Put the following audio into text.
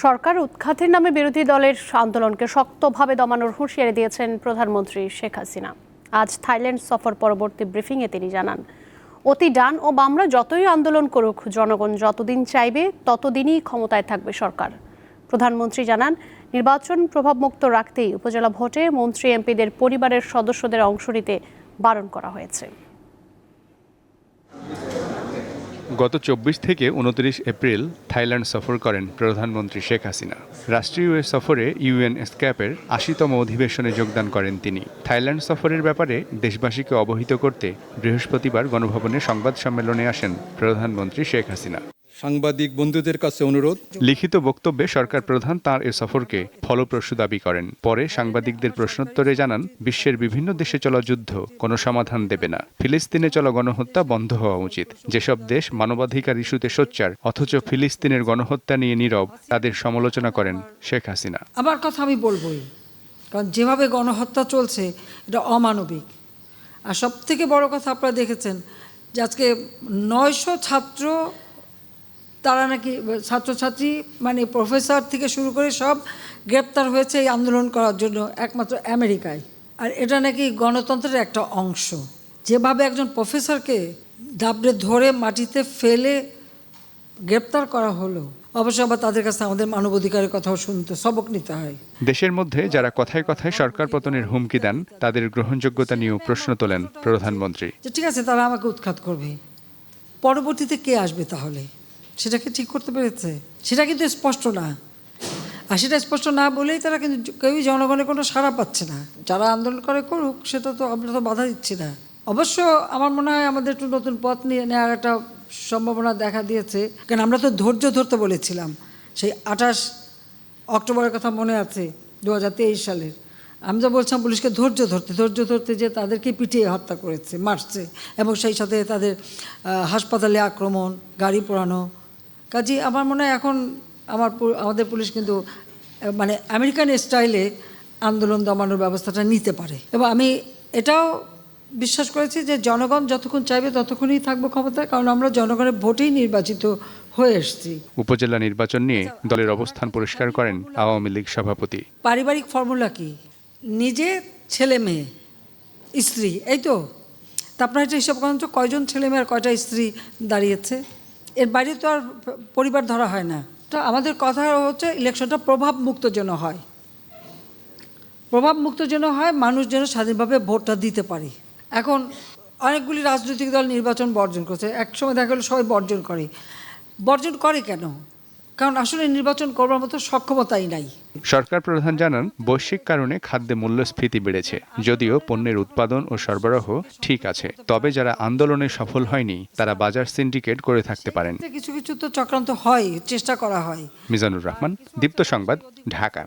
সরকার উৎখাতের নামে বিরোধী দলের আন্দোলনকে শক্তভাবে দমানোর হুঁশিয়ারি দিয়েছেন প্রধানমন্ত্রী শেখ হাসিনা। আজ থাইল্যান্ড সফর পরবর্তী ব্রিফিংয়ে তিনি জানান, অতি ডান ও বামরা যতই আন্দোলন করুক, জনগণ যতদিন চাইবে, ততদিনই ক্ষমতায় থাকবে সরকার। প্রধানমন্ত্রী জানান, নির্বাচন প্রভাবমুক্ত রাখতেই উপজেলা ভোটে মন্ত্রী এমপিদের পরিবারের সদস্যদের অংশ নিতে বারণ করা হয়েছে। গত চব্বিশ থেকে উনত্রিশ এপ্রিল থাইল্যান্ড সফর করেন প্রধানমন্ত্রী শেখ হাসিনা। রাষ্ট্রীয় সফরে ইউএন স্ক্যাপের আশিতম অধিবেশনে যোগদান করেন তিনি। থাইল্যান্ড সফরের ব্যাপারে দেশবাসীকে অবহিত করতে বৃহস্পতিবার গণভবনে সংবাদ সম্মেলনে আসেন প্রধানমন্ত্রী শেখ হাসিনা। সাংবাদিক বন্ধুদের কাছে অনুরোধ। লিখিত বক্তব্যে সরকার প্রধান তাঁর এ সফরকে ফলপ্রসূ দাবি করেন। পরে সাংবাদিকদের প্রশ্নোত্তরে জানান বিশ্বের বিভিন্ন দেশে চলা যুদ্ধ কোনো সমাধান দেবে না। ফিলিস্তিনে চলা গণহত্যা বন্ধ হওয়া উচিত। যেসব দেশ মানবাধিকার ইস্যুতে সোচ্চার অথচ ফিলিস্তিনের গণহত্যা নিয়ে নীরব তাদের সমালোচনা করেন শেখ হাসিনা। আমার কথা আমি বলবই কারণ যেভাবে গণহত্যা চলছে এটা অমানবিক। আর সব থেকে বড় কথা আপনারা দেখেছেন যে আজকে নয়শো ছাত্র তারা নাকি ছাত্রছাত্রী মানে প্রফেসর থেকে শুরু করে সব গ্রেপ্তার হয়েছে এই আন্দোলন করার জন্য একমাত্র আমেরিকায়। আর এটা নাকি গণতন্ত্রের একটা অংশ। যেভাবে একজন প্রফেসরকে দাবড়ে ধরে মাটিতে ফেলে গ্রেপ্তার করা হলো অবশ্য আবার তাদের কাছে আমাদের মানবাধিকারের কথাও শুনতে সবক নিতে হয়। দেশের মধ্যে যারা কথায় কথায় সরকার পতনের হুমকি দেন তাদের গ্রহণযোগ্যতা নিয়েও প্রশ্ন তোলেন প্রধানমন্ত্রী। যে ঠিক আছে তারা আমাকে উৎখাত করবে। পরবর্তীতে কে আসবে তাহলে? সেটাকে ঠিক করতে পেরেছে। সেটা কিন্তু স্পষ্ট না। আর সেটা স্পষ্ট না বলেই তারা কিন্তু কেউই জনগণের কোনো সাড়া পাচ্ছে না। যারা আন্দোলন করে করুক, সেটা তো আমরা তো বাধা দিচ্ছি না। অবশ্য আমার মনে হয় আমাদের একটু নতুন পথ নিয়ে নেওয়ার একটা সম্ভাবনা দেখা দিয়েছে। কারণ আমরা তো ধৈর্য ধরতে বলেছিলাম। সেই আঠাশ অক্টোবরের কথা মনে আছে দু হাজার তেইশ সালের। আমি তো বলছিলাম পুলিশকে ধৈর্য ধরতে ধৈর্য ধরতে যে তাদেরকে পিটিয়ে হত্যা করেছে, মারছে। এবং সেই সাথে তাদের হাসপাতালে আক্রমণ, গাড়ি পোড়ানো কাজে আমার মনে হয় এখন আমার আমাদের পুলিশ কিন্তু মানে আমেরিকান স্টাইলে আন্দোলন দমানোর ব্যবস্থাটা নিতে পারে। এবং আমি এটাও বিশ্বাস করেছি যে জনগণ যতক্ষণ চাইবে ততক্ষণই থাকব ক্ষমতায় কারণ আমরা জনগণের ভোটেই নির্বাচিত হয়ে এসেছি। উপজেলা নির্বাচন নিয়ে দলের অবস্থান পরিষ্কার করেন আওয়ামী লীগ সভাপতি। পারিবারিক ফর্মুলা কি? নিজে ছেলে মেয়ে স্ত্রী এই তো? তা আপনার এটা হিসাব করেন তো কয়জন ছেলে মেয়ে আর কয়টা স্ত্রী দাঁড়িয়েছে? এর বাইরে তো আর পরিবার ধরা হয় না। তো আমাদের কথা হচ্ছে ইলেকশনটা প্রভাব মুক্ত যেন হয়। প্রভাব মুক্ত যেন হয়, মানুষ যেন স্বাধীনভাবে ভোটটা দিতে পারে। এখন অনেকগুলি রাজনৈতিক দল নির্বাচন বর্জন করছে। একসময় দেখা গেলো সবাই বর্জন করে। বর্জন করে কেন? কারণ আসলে নির্বাচন করবার মতো সক্ষমতাই নাই। সরকার প্রধান জানান বৈশ্বিক কারণে খাদ্যে মূল্যস্ফীতি বেড়েছে যদিও পণ্যের উৎপাদন ও সরবরাহ ঠিক আছে। তবে যারা আন্দোলনে সফল হয়নি তারা বাজার সিন্ডিকেট করে থাকতে পারেন। কিছু কিছু তো চক্রান্ত হয় চেষ্টা করা হয়। মিজানুর রহমান দীপ্ত সংবাদ ঢাকা।